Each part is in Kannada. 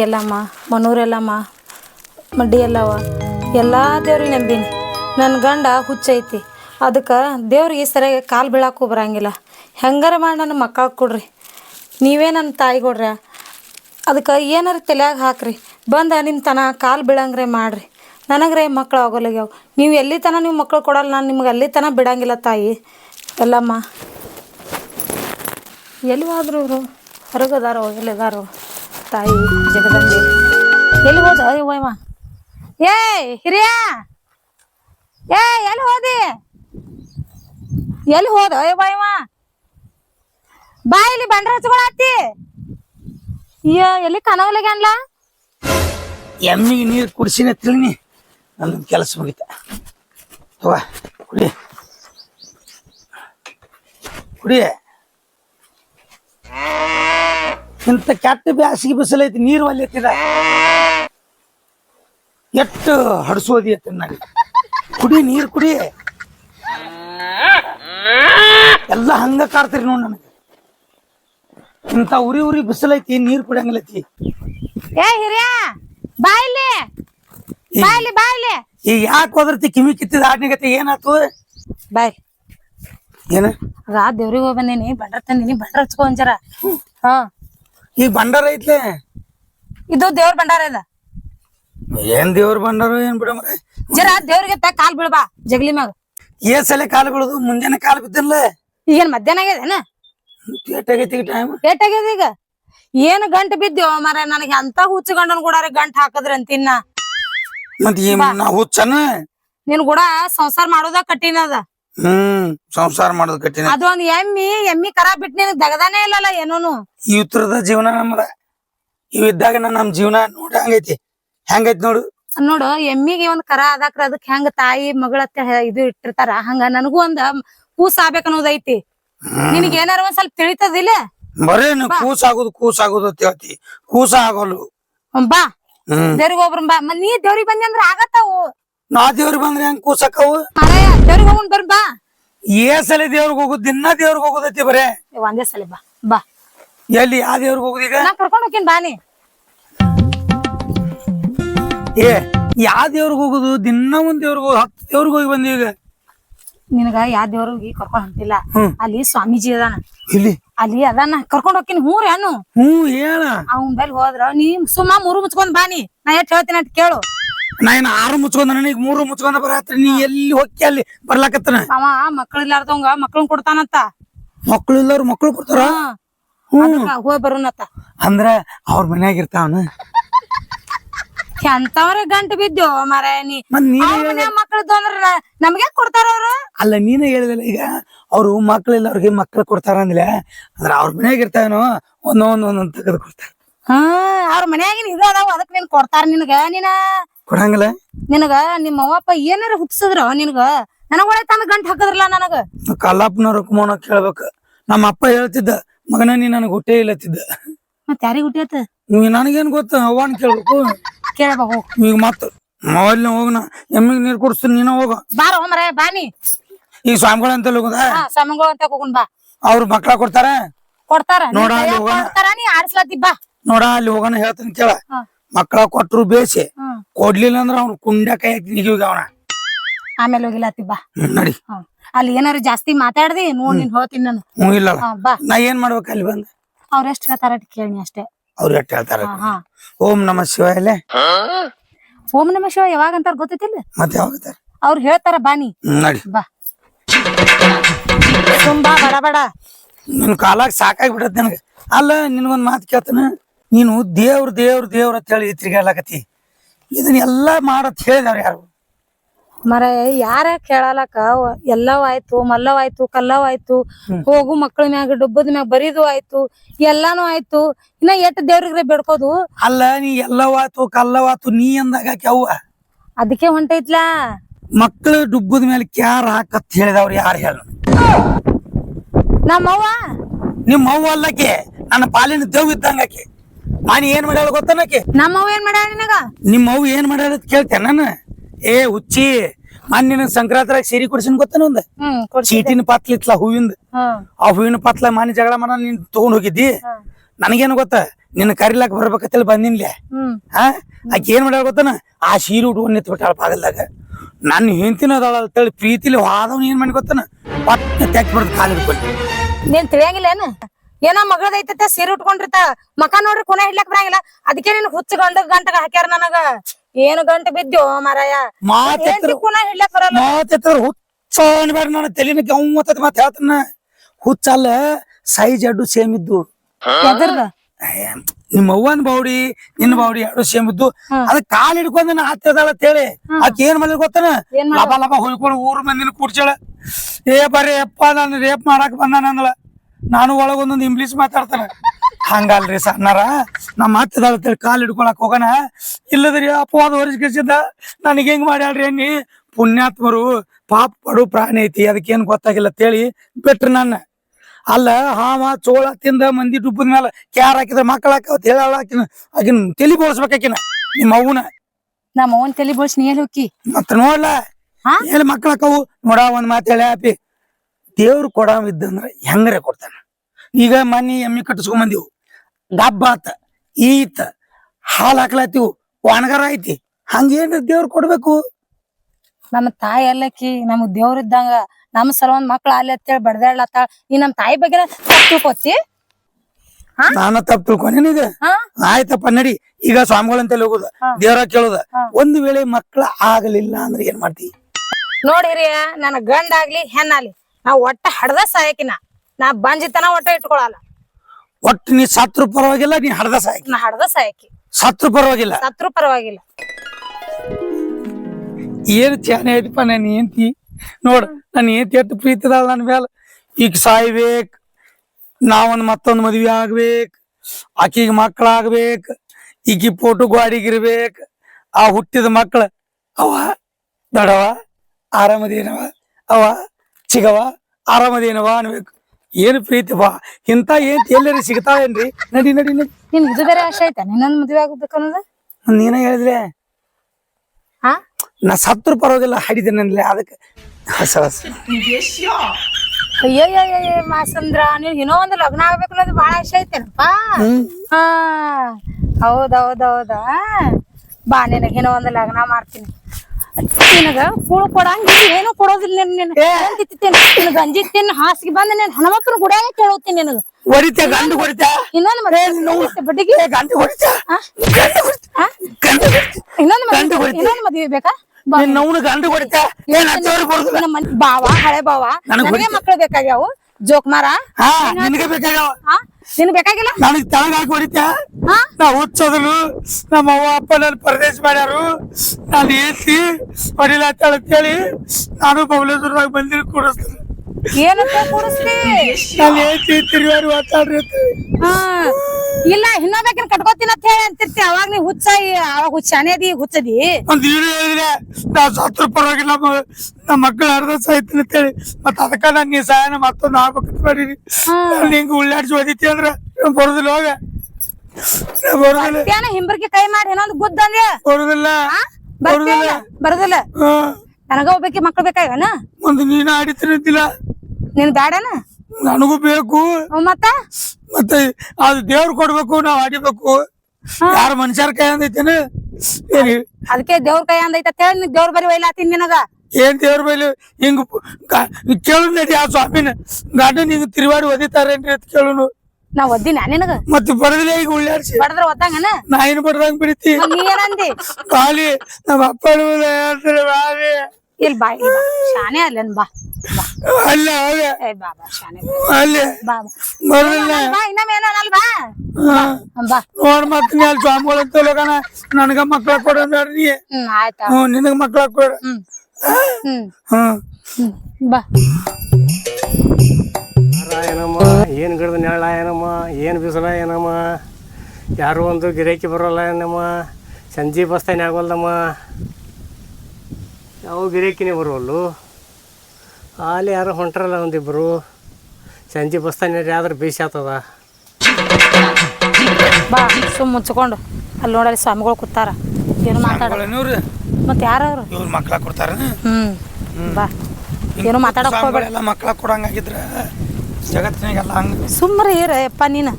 ಎಲ್ಲಮ್ಮ ಮನೂರೆಲ್ಲಮ್ಮ ಮಡ್ಡಿ ಎಲ್ಲವ ಎಲ್ಲ ದೇವ್ರಿಗೆ ನಂಬೀನಿ. ನನ್ನ ಗಂಡ ಹುಚ್ಚೈತಿ ಅದಕ್ಕೆ ದೇವ್ರಿಗೆ ಸರಿಯಾಗಿ ಕಾಲು ಬೀಳಕ್ಕೂ ಬರಂಗಿಲ್ಲ. ಹೆಂಗಾರ ಮಾಡಿ ನನ್ನ ಮಕ್ಕಳ ಕೊಡ್ರಿ. ನೀವೇ ನನ್ನ ತಾಯಿ ಕೊಡ್ರಿ. ಅದಕ್ಕೆ ಏನಾರ ತಲೆಯಾಗ ಹಾಕ್ರಿ. ಬಂದ ನಿಮ್ಮ ತನ ಕಾಲು ಬೀಳಂಗ್ರೆ ಮಾಡ್ರಿ. ನನಗ್ರೆ ಮಕ್ಕಳು ಆಗೋಲ್ಲಾಗ್ಯಾವ ನೀವು ಎಲ್ಲಿ ತನ ನೀವು ಮಕ್ಕಳು ಕೊಡಲ್ಲ, ನಾನು ನಿಮ್ಗೆ ಅಲ್ಲಿ ತನ ಬಿಡಂಗಿಲ್ಲ ತಾಯಿ. ಎಲ್ಲಮ್ಮ. ಎಲ್ಲಿ ಹೋದ್ರು ಇವರು ಹೊರಗದಾರೋ, ಎಲ್ಲಿದಾರೋ? ತಾಯಿ ಜಗದಂಬೆ ಎಲ್ಲಿ ಹೋದ? ಯವ್ವ ಏ, ಹಿರಿಯ! ಏ, ಎಲ್ಲಿ ಹೋದಿ? ಎಲ್ಲಿ ಹೋದ? ಯವ್ವ ಇವ ಬಾ ಇಲ್ಲಿ ಬಂಡ್ರ ಹಚ್ಕೊಳತ್ತಿ ಅಯ್ಯ, ಎಲ್ಲಿ ಕನವಲಾಗ್ಯಾನ್ಲ ಎಮ್ಮಿಗೆ ನೀರು ಕುಡಿಸಿನ ತಿಳಿನಿ. ನನ್ನ ಕೆಲಸ ಮುಗಿತ. ಕುಡಿ. ಕುಡಿ. ಇಂಥ ಕೆಟ್ಟ ಬ್ಯಾಸಿಗೆ ಬಿಸಿಲೈತಿ ನೀರು ಒಲ್ಲೆತ್ತಿದ ಎಷ್ಟು ಹಡಸೋದಿ ಐತಿ ನನಗೆ. ಕುಡಿ ನೀರು ಕುಡಿ. ಎಲ್ಲ ಹಂಗ ಕಾಡ್ತೀರಿ ನೋಡಿ ನನಗೆ. ಇಂಥ ಉರಿ ಉರಿ ಬಿಸಿಲೈತಿ ನೀರು ಕುಡಿಯಂಗಿಲ್ಲೈತಿ ಏ ಹಿರಿಯ ಬಾಯಿಲಿ ಬಾಯಿಲಿ ಈಗ ಯಾಕೆ ಹೋದ್ರತಿ ಕಿವಿ ಕಿತ್ತಿದ ಆಡ್ನಿಗತಿ ಏನಾತು? ಬಾಯ್ ಏನ? ರಾ ದೇವ್ರಿಗೆ ಹೋಗಿ ಬಂದೀನಿ ಬಂಡ್ರ ತಂದೀನಿ ಬಂಡ್ರ ಹಚ್ಕೊಂಜರ ಹಾ ಈಗ ಭಂಡಾರ ಐತ್ಲೆ? ಇದು ದೇವ್ರ ಭಂಡಾರ ಅದ. ಏನ್ ದೇವ್ರ ಬಂಡಾರ ಏನ್ ಬಿಡ ಮರ ಜರ ದೇವ್ರಿಗೆ ತ ಕಾಲ್ ಬೀಳ್ಬಾ ಜಗಲಿ ಮ್ಯಾಗ. ಏ ಸಲ ಕಾಲ್ ಬೀಳುದು ಮುಂಜಾನೆ ಕಾಲ್ ಬಿದ್ದಿಲ್ಲ? ಈಗೇನ್ ಮಧ್ಯಾಹ್ನ ಆಗ್ಯದೇನ ಏಟಾಗೈತಿ ಈಗ ಟೈಮ್ ಏಟ್ ಆಗ್ಯದ ಈಗ. ಏನ್ ಗಂಟ್ ಬಿದ್ದೇವ ಮರ ನನಗೆ ಅಂತ ಹುಚ್ಚ ಗಂಡನ್ ಕೂಡ ಗಂಟ್ ಹಾಕದ್ರ ಅಂತಿನ್ನ. ಮತ್ ಈ ನಾ ಹುಚ್ಚನ? ನಿನ್ ಕೂಡ ಸಂಸಾರ ಮಾಡೋದ ಕಠಿಣ ಅದ. ಹ್ಮ್ ಸಂಸಾರ ಮಾಡೋದು ಕಟ್ಟಿನ ಅದು ಒಂದ್ ಎಮ್ಮಿ ಎಮ್ಮಿ ಕರ ಬಿಟ್ಟು ನಿನಗ್ ದಗದಾನೇ ಇಲ್ಲಲ್ಲ ಏನೋನು? ಈ ಉತ್ತರದ ಜೀವನ ನಮ್ದ. ಇವ್ ಇದ್ದಾಗ ನಮ್ ಜೀವನ ನೋಡ ಹಂಗೈತಿ. ಹೆಂಗೈತಿ ನೋಡು? ನೋಡು ಎಮ್ಮಿಗೆ ಒಂದ್ ಕರ ಅದಾಕ್ರ ಅದಕ್ ಹೆಂಗ ತಾಯಿ ಮಗಳ ಇದು ಇಟ್ಟಿರ್ತಾರ? ಹಂಗ ನನಗೂ ಒಂದ್ ಕೂಸ್ ಆಗ್ಬೇಕು ಅನ್ನೋದೈತಿ ನಿನಗೆ ಏನಾರ ಒಂದ್ ಸ್ವಲ್ಪ ತಿಳಿತದಿಲ್ಲ ಬರೇನು ನೀವು ಕೂಸ ಆಗುದು ಕೂಸ ಆಗೋದು ಅಂತ ಹೇಳ್ತಿ. ಕೂಸ ಆಗೋಲು ಬಾ. ದೇವ್ರಿಗೆ ಹೋಗ್ಬರ್ ಬಾ. ನೀ ದೇವ್ರಿಗೆ ಬಂದಿ ಅಂದ್ರ ಆಗತ್ತಾವು. ನಾ ದೇವ್ರಿಗೆ ಬಂದ್ರೆ ಹೆಂಗ್ ಕೂಸಕ್ಕವು? ಮಾರಾಯ ದೇವ್ರಿಗೆ ಹೋಗೋಣ ಬರ್ ಬಾ. ಏ ಸಲ ದೇವ್ರಿಗೆ ಹೋಗುದು ದಿನ ದೇವ್ರಿಗೆ ಹೋಗೋದೈತಿ ಬರೇ? ಏ, ಒಂದೇ ಸಲ ಬಾ ಬಾ. ಎಲ್ಲಿ ಯಾವ ದೇವ್ರಿಗೆ ಹೋಗುದು ಈಗ? ನಾ ಕರ್ಕೊಂಡ್ ಬಾ ಬಾನಿ ಏ ಯಾವ ದೇವ್ರಿಗೆ ಹೋಗುದು? ದಿನ ಒಂದ್ ದೇವ್ರಿಗೆ ಹೋಗುದು ಹತ್ತು ದೇವ್ರಿಗೆ ಹೋಗಿ ಬಂದಿ ಈಗ? ನಿನಗ ಯಾ ದೇವ್ರಿಗೆ ಕರ್ಕೊಂಡ್ ಹೊಂಟಿಲ್ಲ. ಹ್ಮ್. ಅಲ್ಲಿ ಸ್ವಾಮೀಜಿ ಅದಾನ. ಇಲ್ಲಿ ಅಲ್ಲಿ ಅದಾನ ಕರ್ಕೊಂಡ್ ಹೋಗ್ತೀನಿ ಹ್ಞೂ ಅನ್ನು. ಹ್ಞೂ ಹೇಳ. ಅವನ್ ಬೆಲ್ ಹೋದ್ರ ನೀ ಸುಮ್ಮ ಮುರು ಮುಚ್ಕೊಂಡ್ ಬಾನಿ ನಾ ಎಷ್ಟ್ ಹೇಳ್ತೀನಿ ಅಂತ ಕೇಳು. ನಾ ಏನ್ ಆರು ಮುಚ್ಕೊಂಡ ಈಗ ಮೂರು ಮುಚ್ಕೊಂಡ ಬರತ್ರಿ ನೀ ಎಲ್ಲಿ ಹೊಕ್ಕಿ ಅಲ್ಲಿ ಬರ್ಲಾಕತ್ತನ? ಅವ ಮಕ್ಕಳಿಲ್ಲಾರ್ದವಂಗ ಮಕ್ಳನ್ ಕೊಡ್ತಾನಂತ. ಮಕ್ಳು ಇಲ್ಲವ್ರು ಮಕ್ಳು ಕೊಡ್ತಾರ? ಹೋಗಿ ಬರೋನತ್ತ ಅಂದ್ರ ಅವ್ರ ಮನ್ಯಾಗ ಇರ್ತಾವನ? ಎಂತವ್ರ ಗಂಟು ಬಿದ್ದು ಮಾರಾಯ ನೀ ಮಕ್ಳದ್ದು ಅಂದ್ರ ನಮ್ಗೆ ಕೊಡ್ತಾರ ಅವ್ರು? ಅಲ್ಲ ನೀನೇ ಹೇಳಿದಲ್ಲ ಈಗ ಅವ್ರು ಮಕ್ಳು ಇಲ್ಲ ಅವ್ರಿಗೆ ಮಕ್ಳು ಕೊಡ್ತಾರ ಅಂದ್ಲೆ ಅಂದ್ರ ಅವ್ರ ಮನ್ಯಾಗ ಇರ್ತಾವೇನೋ ಒಂದೊಂದ್ ಒಂದೊಂದ್ ತೆಗೆದು ಕೊಡ್ತಾರ. ಹ್ಮ್ ಅವ್ರ ಮನ್ಯಾಗಿನ ಇದು ಅದಾವ ಅದಕ್ ನೀನ್ ಕೊಡ್ತಾರ ನಿನಗ ನೀನ? ಕೊಡಂಗಿಲ್ಲ? ನಿನಗ ನಿಮ್ಮ ಅವ್ವಪ್ಪ ಏನಾರ ಹುಟ್ಸಿದ್ರ ನಿನಗ? ನನಗ ಒಳ್ಳೆ ತಂದ ಗಂಟ್ ಹಾಕದ್ರಲ್ಲ ನನಗ? ಕಲ್ಲಪ್ಪನ ರುಕ್ಮೋಣ ಕೇಳ್ಬೇಕ. ನಮ್ಮ ಅಪ್ಪ ಹೇಳ್ತಿದ್ದ ಮಗನ ನೀ ನನಗ ಹುಟ್ಟೇ ಇಲ್ಲತ್ತಿದ್ದ ಮತ್ ಯಾರಿಗ ಹುಟ್ಟಿಯತ್ತ ನೀವ್ ನನಗೇನ್ ಗೊತ್ತ ಅವ್ವನ್ ಕೇಳ್ಬೇಕು. ಕೇಳ್ಬೇಕು ಹೋಗ್. ಈಗ ಮತ್ತ ಮೊಬೈಲ್ ಹೋಗನ ಎಮ್ಮಿಗ್ ನೀರ್ ಕುಡಿಸ್ತೀನಿ ನೀನ ಹೋಗ. ಬಾರ ಮರ ಬಾನಿ ಈಗ ಸ್ವಾಮಿಗಳು ಅಂತ ಹೋಗುದ? ಹಾ ಸಮಗಳು ಅಂತ ಹೋಗುನ್ ಬಾ. ಅವ್ರ ಮಕ್ಳ ಕೊಡ್ತಾರ? ಕೊಡ್ತಾರ. ನೋಡ ಅಲ್ಲಿ ಹೋಗೋಣ. ಕೊಡ್ತಾರ ನೀ ಆಡ್ಸ್ಲತ್ತಿ ಬಾ. ನೋಡ ಅಲ್ಲಿ ಹೋಗೋಣ ಹೇಳ್ತೀನಿ ಕೇಳ. ಕೊಟ್ಟರು ಕೊಟ್ರು ಬೇಸಿ. ಕೊಡ್ಲಿಲ್ಲ ಅಂದ್ರ ಅವ್ನು ಕುಂಡ ಕೈ ಅವನ. ಆಮೇಲೆ ಹೋಗಿಲ್ಲತ್ತಿ ಬಾ. ನಡಿ. ಅಲ್ಲಿ ಏನಾರು ಜಾಸ್ತಿ ಮಾತಾಡ್ದಿ? ನೋಡ್ ನೀನ್ ಹೋಗ್ತೀನಿ ನಾನು. ಹ್ಞೂ ಇಲ್ಲ ಬಾ. ನಾ ಏನ್ ಮಾಡ್ಬೇಕು ಅಲ್ಲಿ ಬಂದ? ಅವ್ರ ಎಷ್ಟ್ ಹೇಳ್ತಾರ ಕೇಳಿ ಅಷ್ಟೇ. ಅವ್ರು ಎಟ್ಟು ಹೇಳ್ತಾರ ಓಂ ನಮ ಶಿವಾಯಲೆ. ಓಂ ನಮ ಶಿವ ಯಾವಾಗ ಅಂತಾರ ಗೊತ್ತೈತಿಲ್ಲ? ಮತ್ತೆ ಯಾವಾಗ ಅವ್ರು ಹೇಳ್ತಾರ ಬಾನಿ ನಡಿ. ಬಾ. ತುಂಬಾ ಬಡ ಬಡ ನಿನ್ ಕಾಲಾಗ ಸಾಕಾಗಿ ಬಿಡತ್ ನನಗೆ. ಅಲ್ಲ ನಿನಗೊಂದ್ ಮಾತು ಕೇಳ್ತಾನ. ನೀನು ದೇವ್ರ ದೇವ್ರ ದೇವ್ರ ಅಂತ ಹೇಳಿ ತಿರ್ಗಾಡ್ಲಾಕತಿ ಇದನ್ನೆಲ್ಲ ಮಾಡತ್ ಹೇಳಿದವ್ರು ಯಾರು? ಮರ ಯಾರ ಕೇಳಲಕ್ಕ? ಎಲ್ಲವ್ ಎಲ್ಲವೂ ಆಯ್ತು ಮಲ್ಲವ್ ಆಯ್ತು ಕಲ್ಲವ್ ಆಯ್ತು ಹೋಗು ಮಕ್ಕಳ ಮ್ಯಾಗ ಡುಬ್ಬದ ಮ್ಯಾಗ ಬರೀದು ಆಯ್ತು ಎಲ್ಲಾನು ಆಯ್ತು. ಇನ್ನ ಎಟ್ ದೇವ್ರಿಗ್ರೆ ಬೇಡ್ಕೋದು? ಅಲ್ಲ ನೀ ಎಲ್ಲವಾತು ಕಲ್ಲವಾತು ನೀ ಅಂದಾಗ ಕೆವ್ವ ಅದಕ್ಕೆ ಹೊಂಟೈತ್ಲಾ? ಮಕ್ಕಳು ಡುಬ್ಬದ ಮೇಲೆ ಕ್ಯಾರ ಹಾಕತ್ ಹೇಳಿದವ್ರು ಯಾರು ಹೇಳ ನಮ್ಮವ್ವ? ನಿಮ್ಮ ಅವ್ವ ಅಲ್ಲಕ್ಕೆ ನನ್ನ ಪಾಲಿನ ದೇವ್ ಇದ್ದಂಗಾಕೆ. ಮಾನಿ ಏನ್ ಮಾಡ್ಯಾಳ ಗೊತ್ತನಕ್ಕೆ ನಮ್ಮವ್ ಏನ್ ಮಾಡ್ಯಾಳ ನಿನಗ? ನಿಮ್ಮ ಅವ್ವ ಏನ್ ಮಾಡ್ಯಾಳ ಅಂತ ಕೇಳ್ತೇನೆ ನಾನು? ಏ ಹುಚ್ಚಿ ಮನ್ ನಿನ್ ಸಂಕ್ರಾಂತರಾಗ ಸೀರಿ ಕೊಡ್ಸಿನ ಗೊತ್ತನ ಒಂದ್ ಹ್ಮ್ ಕೊಡ್ಸಿ ಚೀಟಿನ ಪತ್ಲ ಇತ್ಲ ಹೂವಿಂದ? ಆ ಹೂವಿನ ಪತ್ಲ ಮಾನಿ ಜಗಳ ಮನ ನೀನ್ ತಗೊಂಡ್ ಹೋಗಿದ್ದಿ? ನನಗೇನು ಗೊತ್ತ? ನಿನ್ನ ಕರಿಲಾಕ ಬರ್ಬೇಕಂತೇಳಿ ಬಂದಿನ್ಲೆ? ಆ ಹಾ? ಆಕೆ ಏನ್ ಮಾಡ್ಯಾಳ ಗೊತ್ತನ? ಆ ಸೀರೆ ಉಟ್ಕೊಂಡು ನಿಂತ್ ಬಿಟ್ಟಾಳ ಪಾಗಲ್ದಾಗ ನನ್ನ ಹೆಂಡತಿನ ಅದಾಳ ಅಂತೇಳಿ ಪ್ರೀತಿಲಿ ವಾದವ್ನ ಏನ್ ಮಾಡಿ ಗೊತ್ತನ? ಪಟ್ಟ ತೆಕ್ ಬಿಡ್ದು ಕಾಲಿಡ್ಕೊಂಡು ನೀನ್ ತಿಳಿಯಂಗಿಲ್ಲ ಏನ ಏನೋ ಮಗಳದೈತತೆ ಸೀರೆ ಉಟ್ಕೊಂಡಿರ್ತ. ಮಕ ನೋಡ್ರಿ ಕುನ ಹಿಡ್ಲಕ್ ಬರಂಗಿಲ್ಲ. ಅದಕ್ಕೆ ನಿನ್ ಹುಚ್ಚ ಗಂಡ ಗಂಟಗ ಹಾಕ್ಯಾರ ನನಗ. ಏನು ಗಂಟ ಬಿದ್ದೋ ಮಾರಾಯ. ಮಾತ್ ಕುನ ಹಿಡ್ಲಕ್ ಬರಲ್ಲ? ಹುಚ್ಚ ಅನ್ಬೇಡ ನನ್ನ ತಲೆನ ಗಮ್ಮತ್ತ ಮಾತು ಹೇಳ್ತನ. ಹುಚ್ಚ ಅಲ್ಲ ಸೈಜ್ ಎರಡು ಸೇಮ್ ಇದ್ದು. ಎದರ್ದ ನಿಮ್ಮ ನಿನ್ ಬಾವಡಿ ನಿನ್ನ ಬಾವಡಿ ಎರಡು ಸೇಮ್ ಇದ್ದು. ಅದ ಕಾಲ್ ಹಿಡ್ಕೊಂಡ್ ನಾ ಹತ್ತದಾಳ ಅಂತೇಳಿ ಆಕೆ ಏನ್ ಮನೆ ಗೊತ್ತನ? ಲಬ ಲಬ ಹೊಯ್ಕೊಂಡು ಊರ್ ಮಂದಿನ ಕೂಡ್ಸಾಳ ಏ ಬರ್ರಿ ಅಪ್ಪ ನಾನು ರೇಪ್ ಮಾಡಕ್ ಬಂದಾನ ಅಂದಳ. ನಾನು ಒಳಗೊಂದೊಂದು ಇಂಗ್ಲೀಷ್ ಮಾತಾಡ್ತಾನ. ಹಂಗಲ್ರಿ ಸಣ್ಣರ ನಮ್ಮ ಹತ್ತದಾಳ ಅಂತೇಳಿ ಕಾಲ್ ಹಿಡ್ಕೊಳಕ್ ಹೋಗೋಣ. ಇಲ್ಲದ್ರಿ ಅಪವಾದ ಹೊರಿಸ್ಕಿಸಿದ ನನಗೆ ಹೆಂಗ್ ಮಾಡ್ಯಾಳ್ರಿ ಅನ್ನಿ? ಪುಣ್ಯಾತ್ಮರು ಪಾಪ ಪಡು ಪ್ರಾಣಿ ಐತಿ ಅದಕ್ಕೇನು ಗೊತ್ತಾಗಿಲ್ಲ ಅಂತೇಳಿ ಬಿಟ್ರು ನನ್ನ. ಅಲ್ಲ ಹಾವ ಚೋಳ ತಿಂದ ಮಂದಿ ಡುಬ್ಬದ ಮೇಲೆ ಕ್ಯಾರ್ ಹಾಕಿದ್ರೆ ಮಕ್ಕಳ ಹಾಕವ ಹೇಳ ಆಕಿನ ಆಕಿನ ತಲಿ ಬೋಳ್ಸ್ಬೇಕಾಕಿನ ನಿಮ್ಮ ಅವ್ವನ. ನಮ್ಮ ಅವನ್ ತಲಿ ಬೋಳ್ಸಿ ನೀ ಎಲ್ಲಿ ಮತ್ತೆ ಮತ್ತ ನೋಡ್ಲ ಹಾ? ಎಲ್ಲಿ ಮಕ್ಕಳ ಹಾಕವು? ನೋಡ ಒಂದ್ ಮಾತು ಹೇಳಿ ಆಪಿ. ದೇವ್ರು ಕೊಡಾವ ಇದ್ದಂದ್ರ ಹೆಂಗರೆ ಕೊಡ್ತಾನ? ಈಗ ಮನಿ ಎಮ್ಮಿ ಕಟ್ಟಿಸ್ಕೊಂಬಂದಿವು ಬಂದಿವು. ಗಬ್ಬ ಆತ ಈತ ಹಾಲು ಹಾಕ್ಲತ್ತಿವು ಒಣಗಾರ ಐತಿ. ಹಂಗೇನ್ ದೇವ್ರು ಕೊಡ್ಬೇಕು? ನಮ್ಮ ತಾಯಿ ಅಲ್ಲಕ್ಕಿ ನಮಗ್ ದೇವ್ರ ಇದ್ದಂಗ ನಮ್ಮ ಸಲವಂದ್ ಮಕ್ಳು ಅಲ್ಲಿ ಅಂತೇಳಿ ಬಡ್ದಾಡ್ಲತ್ತಾಳ. ನೀ ನಮ್ ತಾಯಿ ಬಗ್ಗೆ ತಪ್ಪು ತಿಳ್ಕೊತಿ? ನಾನ ತಪ್ಪು ತಿಳ್ಕೊಂಡೇನಿ ಆಯ್ತಪ್ಪ ನಡಿ. ಈಗ ಸ್ವಾಮಿಗಳಂತಲ್ಲಿ ಹೋಗುದ ದೇವ್ರ ಕೇಳುದ ಒಂದು ವೇಳೆ ಮಕ್ಳ ಆಗಲಿಲ್ಲ ಅಂದ್ರೆ ಏನ್ ಮಾಡ್ತಿ? ನೋಡಿರಿ ನನ್ನ ಗಂಡ ಆಗ್ಲಿ ಹೆಣ್ಣಾಗ್ಲಿ ನಾ ಒಟ್ಟ ಹಡ್ದ ಸಾಯಕಿನ. ನಾ ಬಂಜಿತನ ಒಟ್ಟ ಇಟ್ಕೊಳಲ್ಲ. ಒಟ್ಟು ನೀ ಸತ್ರು ಪರವಾಗಿಲ್ಲ ನೀ ಹಡ್ದ ಸಾಯಕಿ. ನಾ ಹಡ್ದ ಸಾಯಕಿ. ಸತ್ರು ಪರವಾಗಿಲ್ಲ. ಸತ್ರು ಪರವಾಗಿಲ್ಲ. ಏನ್ ಚಾನೆ ಐತಿಪ್ಪ ನನ್ನ ಹೆಂಡತಿ? ನೋಡ್ ನನ್ನ ಹೆಂಡತಿ ಎಷ್ಟು ಪ್ರೀತಿ ಅದಾಳ ನನ್ನ ಮೇಲೆ ಈಗ ಸಾಯ್ಬೇಕ್. ನಾವೊಂದು ಮತ್ತೊಂದು ಮದ್ವಿ ಆಗ್ಬೇಕು. ಆಕಿಗೆ ಮಕ್ಕಳಾಗ್ಬೇಕು ಈಕಿ ಫೋಟೋ ಗಾಡಿಗಿರ್ಬೇಕ್ ಆ ಹುಟ್ಟಿದ ಮಕ್ಕಳು ಅವ ದಡವ ಆರಾಮದೇನವ ಅವ ಚಿಗವ ಆರಾಮದೇನವ ಅನ್ಬೇಕು ಏನು ಪ್ರೀತಿ ಬಾ ಇಂತ ಏನ್ ಎಲ್ಲರಿ ಸಿಗ್ತಾವೇನ್ರಿ ನಡಿ ನಡಿ ನಡಿ. ನಿನ್ ಇದು ಬೇರೆ ಆಸೆ ಆಯ್ತಾ? ನಿನ್ನೊಂದ್ ಮದ್ವೆ ಆಗ್ಬೇಕು ಅನ್ನೋದು? ನೀನ ಹೇಳಿದ್ರೆ? ಆ? ನಾ ಸತ್ರು ಪರವಾಗಿಲ್ಲ ಹಾಡಿದ್ದೇನೆ ಅದಕ್ಕೆ ಹಸ ಹೊಸ ಅಯ್ಯೋ ಮಾಸಂದ್ರ ನೀನ್ ಇನ್ನೂ ಒಂದು ಲಗ್ನ ಆಗ್ಬೇಕು ಅನ್ನೋದು ಬಹಳ ಆಸೆ ಐತೇನಪ್ಪ ಹಾ. ಹೌದೌದೌದ. ಬಾ ನಿನಗೆ ಏನೋ ಒಂದು ಲಗ್ನ ಮಾಡ್ತೀನಿ. ನಿನಗ ಕೂಳು ಕೊಡಂಗ ಏನು ಕೊಡೋದಿಲ್ಲ ನಿನ್ ನಿನಗ ನಿನಗ ಅಂಜಿತ್ತೇನ್ ಹಾಸಿಗೆ ಬಂದ ನೀನ್ ಹನುಮಪ್ಪನ ಗುಡಿಯಾಗ ಕೇಳೋತೀನಿ ನಿನಗ. ಹೊಡಿತೆ ಗಂಡು ಹೊಡಿತ ಇನ್ನೊಂದು ಮದ್ವೆ ಬಡ್ಡಿಗೆ? ಗಂಡು ಹೊಡಿತ ಇನ್ನೊಂದು ಹೊಡಿತಿ. ಇನ್ನೊಂದು ಮದ್ವೆ ಬೇಕಾ? ಅವ್ನು ಗಂಡು ಹೊಡಿತೆ ಏನ್ ಹಚ್ಚೋರು ಬರುದಿಲ್ಲ ನಮ್ಮ ಮನ್- ಬಾವ ಹಳೆ ಬಾವ. ನನಗ್ ಮಕ್ಕಳು ಮಕ್ಳು ಬೇಕಾಗ್ಯಾವು. ಜೋಕ್ಮಾರ? ನಿನಗೆ ಬೇಕಾಗ್ಯಾವ. ನಿನ್ ಬೇಕಾಗಿಲ್ಲ ನನಗ್ ತಳಗ ಹಾಕಿ ಹೊಡಿತ ಹಾ ನಾ ಹುಚ್ಚೋದ್ರು ನಮ್ಮ ಅವ್ವ ಅಪ್ಪ ನನ್ನ ಪರದೇಶ ಮಾಡ್ಯಾರು ನಾನು ಏತಿ ಹೊಡಿಲಾತಾಳ ಅಂತೇಳಿ ನಾನು ಬಬಲೇಶ್ವರದಾಗ ಬಂದಿರಿ ಕೂಡಿಸ್ತೀನಿ ಏನಂತ ಕೂಡಿಸ್ತಿ ನಾನು ಏತಿ ತಿರುಗಾರಿ ಮಾತಾಡ್ರಿ ಅಂತ ಹಾ ಇಲ್ಲ ಇನ್ನೊಬ್ ಕಟ್ಕೋತೀನಿ ಅಂತ ಹೇಳಿ ಅಂತಿರ್ತಿ. ಅವಾಗ ನೀ ಹುಚ್ಚ ಅವಾಗ ಹುಚ್ಚ ಅನೇದಿ ಹುಚ್ಚದಿ. ಒಂದ್ ಏನು ಹೇಳಿದ್ರೆ ನಾ ಸತ್ರ ಪರವಾಗಿಲ್ಲ ಮ- ನಮ್ಮ ಮಕ್ಕಳು ಅರ್ಧ ಸಾಯ್ತೀನಿ ಅಂತೇಳಿ ಮತ್ತ ಅದಕ್ಕ ನಾನು ನೀ ಸಹಾಯನ ಮತ್ತೊಂದು ಆಗ್ಬೇಕು ಮಾಡೀನಿ ನಾನು ಹಿಂಗ ಉಳ್ಳಾಡ್ಸಿ ಓದಿತಿ ಅಂದ್ರ ಬರುದಿಲ್ಲ ಹೋಗ. ಬರುದಿಲ್ಲ. ಏನ ಹಿಂಬರ್ಗಿ ಕೈ ಮಾಡಿ ಇನ್ನೊಂದು ಬುದ್ಧ ಬರುದಿಲ್ಲ. ಬರುದಿಲ್ಲ. ಬರೋದಿಲ್ಲ ಬರುದಿಲ್ಲ. ಹಾ. ನನಗ ಒಬ್ಬಾಕಿ ಮಕ್ಳು ಬೇಕಾಗ ಒಂದು ನೀನ ಆಡಿತಿರಂತಿಲ್ಲ ನೀನ್ ಬ್ಯಾಡನ? ನನಗೂ ಬೇಕು. ಮತ್ತೆ? ಮತ್ತ ಅದು ದೇವ್ರು ಕೊಡ್ಬೇಕು ನಾವ್ ಆಡಿಬೇಕು. ಯಾರ ಮನುಷ್ಯರ ಕೈ ಅಂದೈತೇನ? ಅದಕ್ಕೆ ದೇವ್ರ ಕೈ ಅಂದೈತ ಅಂತ ಹೇಳಿ ನೀ ದೇವ್ರ ಬರಿ ಒಯ್ಲಾತೀನಿ ನಿನಗ. ಏನ್ ದೇವ್ರ ಬೈಲಿ? ಹಿಂಗ ಕೇಳು ನಡಿ ಆ ಸ್ವಾಮಿನ. ಗಂಡನ ಹಿಂಗ ತಿರುವಾಡಿ ಒದಿತಾರೇನ್ರಿ ಅಂತ ಕೇಳುನು. ನಾ ಒದ್ದಿನ ನಿನಗ? ಮತ್ತೆ ಬಡದಿಲ್ಲ ಈಗ ಉಳ್ಳಾಡ್ಸಿ ಬಡದ್ರ ಒತ್ತಂಗನ ನಾ ಏನ್ ಬಡದಂಗ್ ಬಿಡ್ತಿ? ನೀ ಏನಂದಿ? ಬಾಲಿ ನಮ್ಮ ಅಪ್ಪ ಬಾಲಿ. ಇಲ್ಲಿ ಬಾ ಇಲ್ಲಿ ಬಾ. ಶಾನೆ ಅಲ್ಲನ್ ಬಾ. ಅಲ್ಲ ಹೋಗ ಏ ಬಾ ಬಾ ಶಾನೆ ಬಾ. ಅಲ್ಲಿ. ಬಾ ಬಾ. ಬರಲಿಲ್ಲ ಬಾ ಇನ್ನೊಮ್ಮೆ ಏನೋ ಅನ್ನಲ್ಲ ಬಾ. ಬಾ ನೋಡ್ ಮತ್ ನೀ ಅಲ್ಲಿ ಸ್ವಾಮಿಗಳು ಅಂತ ಹೋಗೋಣ ನನಗ ಮಕ್ಳ ಕೊಡ ನೀ. ಹ್ಮ್ ಆಯ್ತಾ ಹ್ಮ್ ನಿನಗ ಮಕ್ಳ ಕೊಡ. ಹ್ಮ್. ಹ್ಮ್. ಹ್ಮ್. ಹ್ಮ್ ಬಾ. ಏನಮ್ಮ ಏನು ಗಿಡದ ನೆರಳ ಏನಮ್ಮ ಏನು ಬಿಸಿಲ ಏನಮ್ಮ ಯಾರು ಒಂದು ಗಿರಾಕಿ ಬರೋಲ್ಲ ಏನಮ್ಮ? ಸಂಜೆ ಬಸ್ತಾನೆ ಆಗೋಲ್ದಮ್ಮ ಯಾವ ಗಿರಾಕಿನೇ ಬರುವಲ್ಲು. ಅಲ್ಲಿ ಯಾರೋ ಹೊಂಟ್ರಲ್ಲ ಒಂದಿಬ್ಬರು ಸಂಜೆ ಬಸ್ತಾನೆ ಆದ್ರೆ ಬೇಸಿ ಆಗ್ತದ. ಬಾ ಸುಮ್ ಮುಚ್ಕೊಂಡು. ಅಲ್ಲಿ ನೋಡಲ್ಲಿ ಸ್ವಾಮಿಗಳು ಕೂತಾರ. ಏನು ಮಾತಾಡ ಇವ್ರು? ಮತ್ತೆ ಯಾರು ಅವ್ರು? ಇವ್ರ ಮಕ್ಳ ಕೊಡ್ತಾರ ಹ್ಮ್. ಬಾ. ಏನು ಮಾತಾಡಕ್ ಹೋಗ್ಬೇಡ. ಎಲ್ಲ ಮಕ್ಳ ಕೊಡಂಗಾಗಿದ್ರ ಜಗತ್ತಿನಾಗೆಲ್ಲ ಹಂಗ ಸುಮ್ಮನೆ ಇರ ಯಪ್ಪ ನೀನು.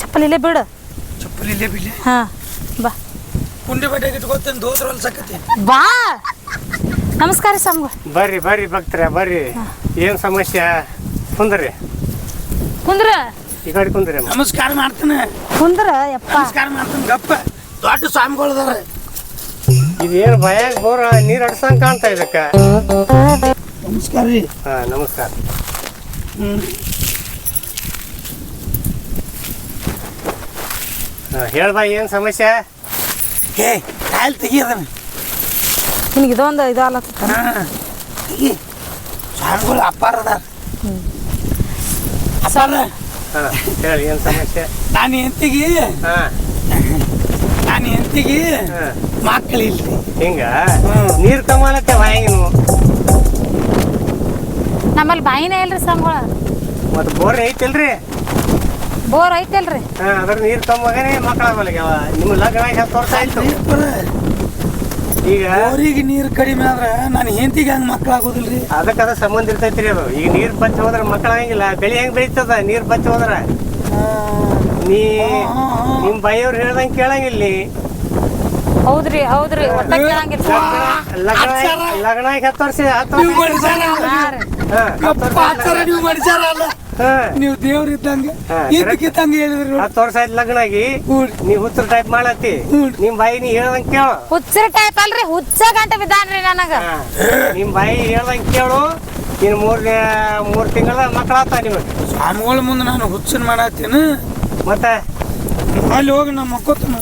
ಚಪ್ಪಲಿ ಇಲ್ಲೇ ಬಿಡು. ಚಪ್ಪಲಿ ಇಲ್ಲೇ ಬಿಡ್ಲಿ? ಹಾಂ ಬಾ. ಕುಂಡಿ ಬಟ್ಟೆಗೆ ಇಟ್ಕೋತೇನೆ ದೋತ್ರ ಹೊಲ್ಸಕತ್ತಿ ಬಾ. ನಮಸ್ಕಾರ ಸ್ವಾಮಿ. ಬರ್ರಿ ಬರ್ರಿ ಭಕ್ತರ ಬರ್ರಿ. ಏನು ಸಮಸ್ಯೆ? ಕುಂದ್ರಿ. ಕುಂದ್ರ. ಈ ಕಡೆ ಕುಂದ್ರಿ ಅಮ್ಮ. ನಮಸ್ಕಾರ ಮಾಡ್ತೇನೆ. ಕುಂದ್ರ ಯಪ್ಪ. ನಮಸ್ಕಾರ ಮಾಡ್ತೇನೆ ಗಪ್ಪ. ದೊಡ್ಡ ಸ್ವಾಮಿಗಳದಾರ ಇದೇನು ಭಯ ಬೋರ ನೀರು ಅಡ್ಸಂಗ್ ಕಾಣ್ತಾ ಇದಕ್ಕ? ನಮಸ್ಕಾರ ರೀ. ಹಾ ನಮಸ್ಕಾರ. ಹ್ಮ್. ಹಾಂ ಹೇಳ್ಬಾ ಏನು ಸಮಸ್ಯೆ? ಏ ಕಾಯಿಲ್ ತೆಗಿಯದನ. ನಿನಗೆ ಇದೊಂದು ಇದು ಅಲ್ಲತ್ತ ಹಾ ತೆಗಿ. ಸ್ವಾಮಿಗಳು ಅಪ್ಪಾರ ಅದಾರ. ಅಪ್ಪಾರ. ಹಾಂ ಹೇಳಿ ಏನು ಸಮಸ್ಯೆ? ನಾನು ಎಂತಿಗಿ ಹಾಂ. ನಾನು ಎಂತಿಗಿ ಹಾಂ. ಮಕ್ಕಳಿಲ್ರಿ ಹಿಂಗ. ನೀರು ಕಮಾಲಕ್ಕೆ ಬಾಯಿಗೆ ನಮ್ಮಲ್ಲಿ ಬಾಯಿನೇ ಇಲ್ರಿ ಸ್ವಾಮಿಗಳು. ಮತ್ತು ಬೋರ್ ಐತಿಲ್ರಿ? ಬೋರ್ ಐತಲ್ರಿ? ಹಾಂ ಅದ್ರ ನೀರು ಮಕ್ಕಳ ಮಲಗ್ಯಾವ ನಿಮ್ಮ ಲಗ್ನ ವರ್ಷ ಆಯ್ತು. ಈಗ ಅವ್ರಿಗೆ ನೀರು ಕಡಿಮೆ ಆದ್ರೆ ನಾನು ಹೆಂಡತಿಗೆ ಹಂಗ ಮಕ್ಕಳಾಗೋದಿಲ್ರಿ ಅದಕ್ಕೆ ಅದ ಸಂಬಂಧ ಇರ್ತೈತ್ರಿ ಅದು. ಈಗ ನೀರು ಬಚ್ಚಿ ಹೋದ್ರೆ ಮಕ್ಕಳಾಗಿಲ್ಲ ಬೆಳೆ ಹೆಂಗ್ ಬೆಳಿತದ? ನೀರ್ ಬಚ್ಚಿ ಹೋದ್ರ. ನೀ ನಿಮ್ಮ ಬೈಯವ್ರು ಹೇಳ್ದಂಗೆ ಕೇಳಂಗಿಲ್ಲ ಹೌದ್ರಿ ಹೌದ್ರಿ. ಒಟ್ಟ ಕೇಳಂಗಿಲ್ಲ ಲಗ್ನ ಲಗ್ನ ಹತ್ತು ವರ್ಷ ಹತ್ತು ವರ್ಷ. ಹಾ ನೀವು ದೇವ್ರ ಇದ್ದಂಗೆ? ಹಾ, ಹೇಳಿದ್ರು. ಹತ್ತು ವರ್ಷ ಆಯ್ತು ಲಗ್ನ ಆಗಿ ನೀವು ಹುಚ್ಚರ ಟೈಪ್ ಮಾಡತ್ತಿ. ನಿಮ್ ನಿಮ್ಮ ಬಾಯಿ ನೀ ಹೇಳ್ದಂಗೆ ಕೇಳು. ಹುಚ್ಚರ ಟೈಪ್ ಅಲ್ರಿ ಹುಚ್ಚ ಗಂಟೆ ಬಿದ್ದಾನ್ರಿ ನನಗ. ನಿಮ್ ಬಾಯಿ ಹೇಳ್ದಂಗೆ ಕೇಳು. ಇನ್ ಮೂರ್ ಮೂರ್ ತಿಂಗಳ ಮಕ್ಕಳಾತ ನೀವು ಸ್ವಾಮಿಗಳ ಮುಂದೆ ನಾನು ಹುಚ್ಚನ್ ಮಾಡತ್ತೀನಿ. ಮತ್ತೆ? ಅಲ್ಲಿ ಹೋಗಿ ನಮ್ಮ ಮಕ್ಕೋತನ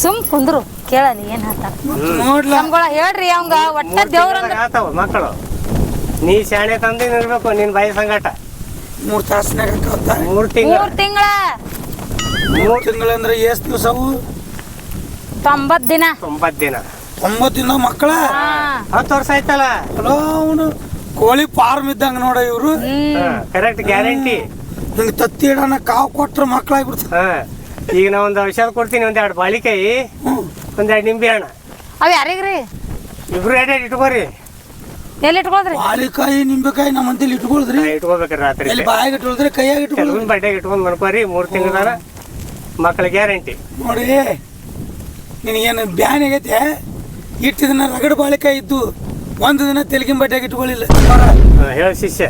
ಸುಮ್ ಕುಂದ್ರು ಕೇಳಲಿ ಏನ್ ಹೇಳ್ತಾರ ನೋಡ್ಲ. ನಮ್ಗಳ ಹೇಳ್ರಿ ಅವಂಗ ಒಟ್ಟ ದೇವ್ರ ಮಕ್ಕಳು. ನೀ ಶಾಣೆ ತಂದೆ ಇರ್ಬೇಕು ನಿನ್ ಬಾಯಿ ಸಂಗಾಟ. ಮೂರ್ ತಾಸ್ನಾಗ ಮೂರ್ ತಿಂಗಳ. ಮೂರ್ ತಿಂಗಳ? ಮೂರ್ ತಿಂಗಳಂದ್ರೆ ಎಷ್ಟ್ ದಿವಸ ಅವು ತೊಂಬತ್ ದಿನ. ತೊಂಬತ್ ದಿನ ತೊಂಬತ್ತಿಂದ ಮಕ್ಕಳ? ಹಾ. ಹತ್ತು ವರ್ಷ ಆಯ್ತಲ್ಲ? ಹಲೋ ಅವನು. ಕೋಳಿ ಫಾರ್ಮ್ ಇದ್ದಂಗ ನೋಡ ಇವ್ರು. ಕರೆಕ್ಟ್ ಗ್ಯಾರಂಟಿ ಹಿಂಗ್ ತತ್ತಿ ಇಡೋಣ ಕಾವು ಕೊಟ್ರ ಮಕ್ಕಳಾಗ್ಬಿಡ್ತಾರ ಈಗ ನಾ ಒಂದು ಔಷಧ ಕೊಡ್ತೀನಿ ಒಂದೆರಡು ಬಾಳಿಕಾಯಿ ಎರಡು ನಿಂಬೆ ಹಣ್ಣ. ಅವ್ ಯಾರಿಗ್ರಿ? ಇಬ್ರು ಎರಡು ಇಟ್ಕೋರಿ. ಎಲ್ಲಿ ಇಟ್ಕೊಳ್ದ್ರಿ? ಬಾಳಿಕಾಯಿ ನಿಂಬೆಕಾಯಿ ನಮ್ಮ ಅಂತೇಳಿ ಇಟ್ಕೊಳ್ದ್ರಿ. ಇಟ್ಕೋಬೇಕ್ರಿ ರಾತ್ರಿ. ಎಲ್ಲಿ ಬಾಯಿಗೆ ಇಟ್ಕೊಳ್ದ್ರಿ ಕೈಯಾಗ ಇಟ್ಕೊಳ್ದ್ರಿ? ತೆಲುಗಿನ ಬಟ್ಟೆಗೆ ಇಟ್ಕೊಂಡ್ ಮನ್ಕೋರಿ ಮೂರ್ ತಿಂಗಳ ಮಕ್ಕಳ ಗ್ಯಾರಂಟಿ. ನೋಡಿ ನಿನಗೇನು ಬ್ಯಾನ್ ಆಗೈತೆ? ಇಟ್ಟು ದಿನ ರಗಡ ಬಾಳಿಕಾಯಿ ಇದ್ದು ಒಂದು ದಿನ ತೆಲಗಿನ ಬಟ್ಟೆಗೆ ಇಟ್ಕೊಳ್ಳಿಲ್ಲ ಹೇಳ ಶಿಷ್ಯ.